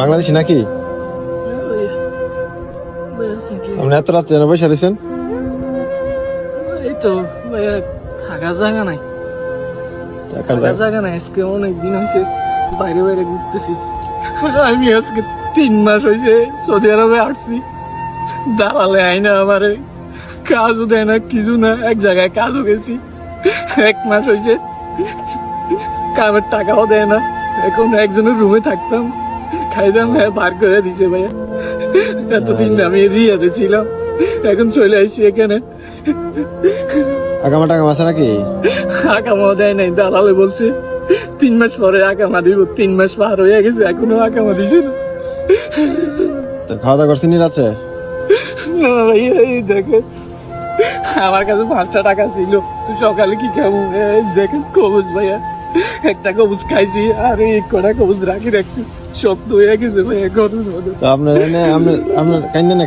বাংলাদেশি নাকি? আপনি এত রাত্রে এনে বসে রয়েছেন? এই তো থাকার জায়গা নাই। থাকার জায়গা? নাই আজকে অনেক দিন হয়েছে বাইরে বাইরে ঘুরতেছি। আমি আজকে তিন মাস হয়েছে সৌদি আরবে আসছি দালালে আইনা আমারে কাজও দেয় না কিছু না এক জায়গায় কাজও গেছি। এক মাস হয়েছে কামের টাকাও দেয় না এখন একজনের রুমে থাকতাম। খাইতাম হ্যাঁ বার করে দিছে ভাইয়া। এতদিন আমি রিয়াতে ছিলাম এখন চলে আসছি এখানে। আগামা টাকা আছে নাকি? আকামা দেয় নাই দালালে বলছে তিন মাস পরে আকামা দিব তিন মাস পার হয়ে গেছে এখনও আকামা দিছে না। তো খাওয়া দাওয়া করছেন রাত্রে না ভাই এই দেখে আমার কাছে পাঁচটা টাকা ছিল তুই সকালে কি খাব? দেখে কবুজ ভাইয়া। একটা কবুজ খাইছি আর এই কটা কবুজ রাখি রাখছি। শক্ত হয়ে। গেছে আপনার আপনার আপনার কাইন্দেন